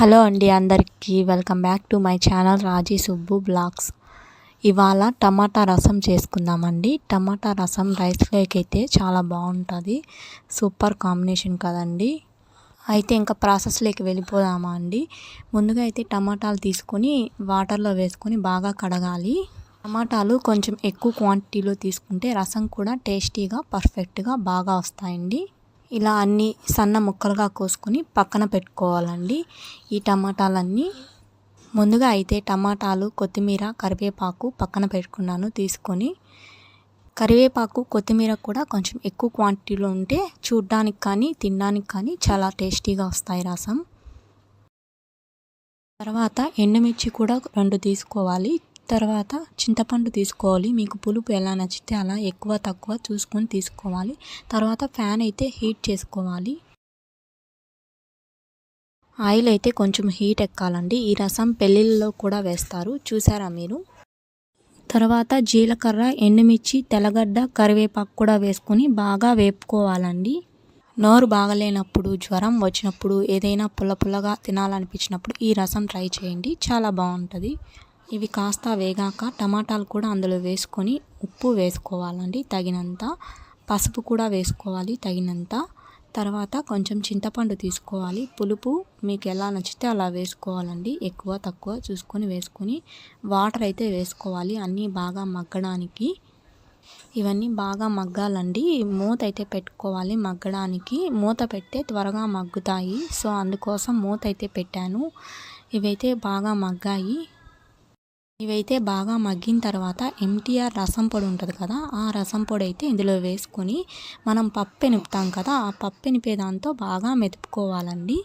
Hello అండి అందరికీ welcome back to my channel Raji Subbu blogs. ఇవాళ టమాటా రసం చేసుకుందామండి. టమాటా రసం రైస్లోకి అయితే చాలా బాగుంటుంది. సూపర్ కాంబినేషన్ కదండి. అయితే ఇంకా ప్రాసెస్లోకి వెళ్ళిపోదామా అండి. ముందుగా అయితే టమాటాలు తీసుకొని వాటర్లో వేసుకొని బాగా కడగాలి. టమాటాలు కొంచెం ఎక్కువ క్వాంటిటీలో తీసుకుంటే రసం కూడా టేస్టీగా పర్ఫెక్ట్గా బాగా వస్తాయండి. ఇలా అన్ని సన్న ముక్కలుగా కోసుకొని పక్కన పెట్టుకోవాలండి. ఈ టమాటాలన్నీ ముందుగా అయితే టమాటాలు కొత్తిమీర కరివేపాకు పక్కన పెట్టుకున్నాను తీసుకొని. కరివేపాకు కొత్తిమీర కూడా కొంచెం ఎక్కువ క్వాంటిటీలో ఉంటే చూడ్డానికి కానీ తినడానికి కానీ చాలా టేస్టీగా వస్తాయి రసం. తర్వాత ఎండుమిర్చి కూడా రెండు తీసుకోవాలి. తర్వాత చింతపండు తీసుకోవాలి. మీకు పులుపు ఎలా నచ్చితే అలా ఎక్కువ తక్కువ చూసుకొని తీసుకోవాలి. తర్వాత ఫ్యాన్ అయితే హీట్ చేసుకోవాలి. ఆయిల్ అయితే కొంచెం హీట్ ఎక్కాలండి. ఈ రసం పెళ్ళిళ్ళలో కూడా వేస్తారు. చూసారా మీరు? తర్వాత జీలకర్ర ఎండుమిర్చి తెల్లగడ్డ కరివేపాకు కూడా వేసుకొని బాగా వేపుకోవాలండి. నోరు బాగలేనప్పుడు జ్వరం వచ్చినప్పుడు ఏదైనా పుల్ల పుల్లగా తినాలనిపించినప్పుడు ఈ రసం ట్రై చేయండి. చాలా బాగుంటుంది. ఇవి కాస్త వేగాక టమాటాలు కూడా అందులో వేసుకొని ఉప్పు వేసుకోవాలండి తగినంత. పసుపు కూడా వేసుకోవాలి తగినంత. తర్వాత కొంచెం చింతపండు తీసుకోవాలి. పులుపు మీకు ఎలా నచ్చితే అలా వేసుకోవాలండి. ఎక్కువ తక్కువ చూసుకొని వేసుకొని వాటర్ అయితే వేసుకోవాలి. అన్నీ బాగా మగ్గడానికి. ఇవన్నీ బాగా మగ్గాలండి. మూత అయితే పెట్టుకోవాలి మగ్గడానికి. మూత పెడితే త్వరగా మగ్గుతాయి. సో అందుకోసం మూత అయితే పెట్టాను. ఇవైతే బాగా మగ్గాయి. ఇవైతే బాగా మగ్గిన తర్వాత ఎంటీఆర్ రసం పొడి ఉంటుంది కదా ఆ రసం పొడి అయితే ఇందులో వేసుకొని మనం పప్పు ఎనుపుతాం కదా ఆ పప్పు ఎనిపే దాంతో బాగా మెతుపుకోవాలండి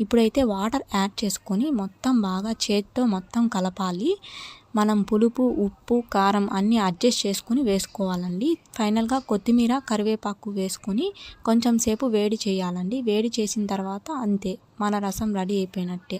ఇప్పుడైతే వాటర్ యాడ్ చేసుకొని మొత్తం బాగా చేతితో మొత్తం కలపాలి. మనం పులుపు ఉప్పు కారం అన్నీ అడ్జస్ట్ చేసుకుని వేసుకోవాలండి. ఫైనల్గా కొత్తిమీర కరివేపాకు వేసుకొని కొంచెం సేపు వేడి చేయాలండి. వేడి చేసిన తర్వాత అంతే మన రసం రెడీ అయిపోయినట్టే.